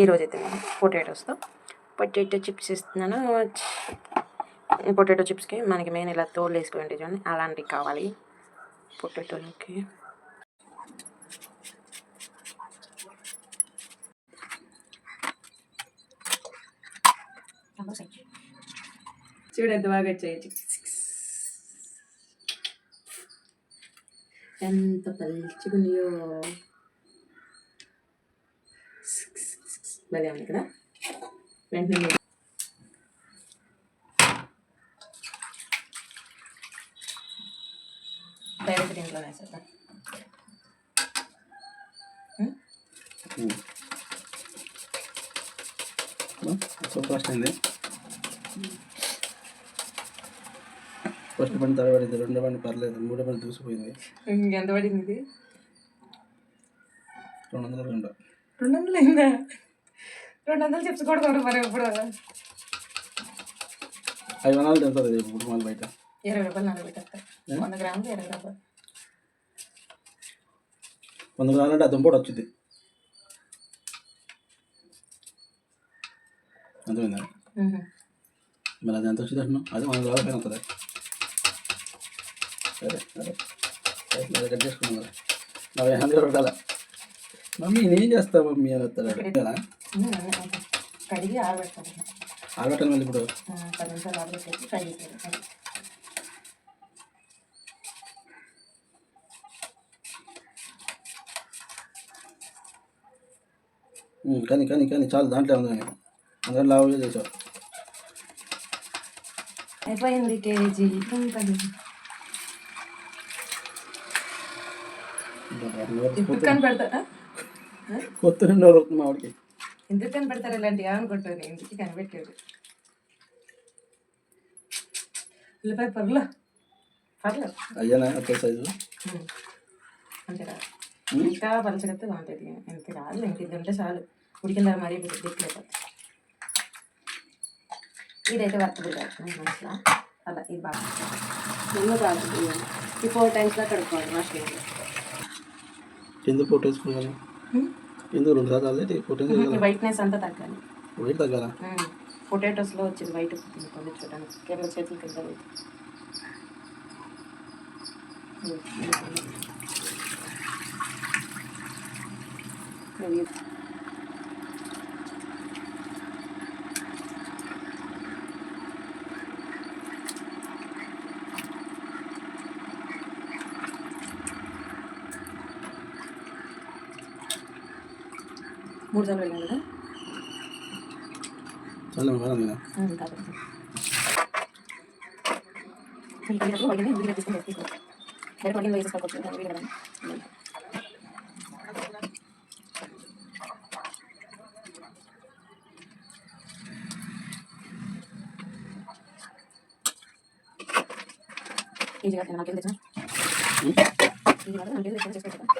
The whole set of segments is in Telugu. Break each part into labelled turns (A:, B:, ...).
A: ఈరోజు అయితే మనం పొటాటోస్తో పొటాటో చిప్స్ ఇస్తున్నాను. పొటాటో చిప్స్కి మనకి మెయిన్ ఇలా తోలు వేసుకుని ఉంటాయి చూడండి అలాంటివి కావాలి. పొటాటోలకి. చూడు ఎంత బాగా వచ్చాయి ఎంత పలుచుకున్నాయో ఉంది కదా వెంటనే డైరెక్ట్ దీంట్లోనే సార్
B: సూపర్ వస్తుంది ఫస్ట్ పని పడింది రెండో పని పర్లేదు మూడో పని చూసిపోయింది
A: ఎంత పడింది ఇది?
B: రెండు వందల రెండు.
A: రెండు వందలు అయిందా? రెండు వందలు చిప్స్ కూడా మరి ఇప్పుడు.
B: ఐదు వందలు తింటుంది ఇప్పుడు మళ్ళీ బయట.
A: ఇరవై రూపాయలు నాలుగు వంద గ్రాములు ఇరవై రూపాయలు.
B: వంద గ్రాములు అంటే ఆ దుంపడు వచ్చింది. అర్థమైందా. మరి అది ఎంత వచ్చింది అంటున్నావు అది వంద గ్రాముల పైన వస్తుంది? సరే సరే. మరి కట్ చేసుకున్నాం కదా నలభై హండ్రెడ్ ఉండాలా మమ్మీ నేనేం చేస్తా మమ్మీ అని వస్తాడు కదా.
A: కడిగి ఆరబెట్టాలి
B: ఆడబెట్టాలి మళ్ళీ ఇప్పుడు?
A: ఆ, పది నిమిషాలు ఆరబెట్టేసి ఫ్రై చేసేది అది.
B: ఉమ్, కానీ కానీ కానీ చాలు దాంట్లో ఉంది అందరూ లావుగా చేసావు.
A: అయిపోయింది కేజీ. ఇప్పుడు కనిపెడతారా
B: కొత్త రెండు రోజులు అవుతుంది మా వాడికి
A: ఎందుకు కనిపెడతారు ఇలాంటివి? అనుకుంటాను ఇంటికి కనిపెట్టారు ఉల్లిపాయ పర్లే. పర్లేదు
B: అయ్యానా ఒకే సైజు.
A: అంతేరా. ఇంకా పలచగతే బాగుంటుంది. ఎంత కాదు ఇంక ఇది ఉంటే చాలు. ఉడికిన మరీ? దిక్కులేదు ఇదైతే వర్తబుల్ కాదు. మనసులో అలా ఇది బాగా. ఈ ఫోర్ టైమ్స్లో కడుక్కోవాలి మష్రూమ్
B: కింద ఫోటో వేసుకోవాలి ఎందుకు రెండు అదే ఫోటో
A: వైట్నెస్ అంతా తగ్గాలి.
B: వెయిట్ తగ్గాల?
A: పొటాటోస్లో వచ్చింది వైట్ కొన్ని చూడడానికి కేరళ చేతులు కింద వైట్ మూడు సార్లు వెళ్ళాను కదా
B: చాలా బాగా నేను
A: ఉమ్, కాదు. మీకు ఇది వడిని ఇందులో తీసుకొని వేసుకో. డైరెక్ట్ వడిలో వేసేసుకోవచ్చు. దాని కదా. ఉమ్. ఈజీ కాదు నాకేం తెచ్చిన? ఈజీ కాదు నాకేం తెచ్చిన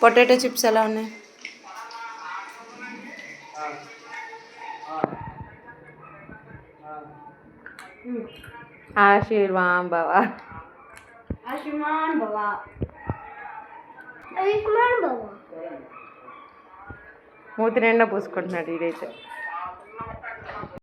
A: పొటాటో చిప్స్ ఎలా ఉన్నాయి? ఆశీర్వాదం బావా మూతి నిండా పూసుకుంటున్నాడు ఇదైతే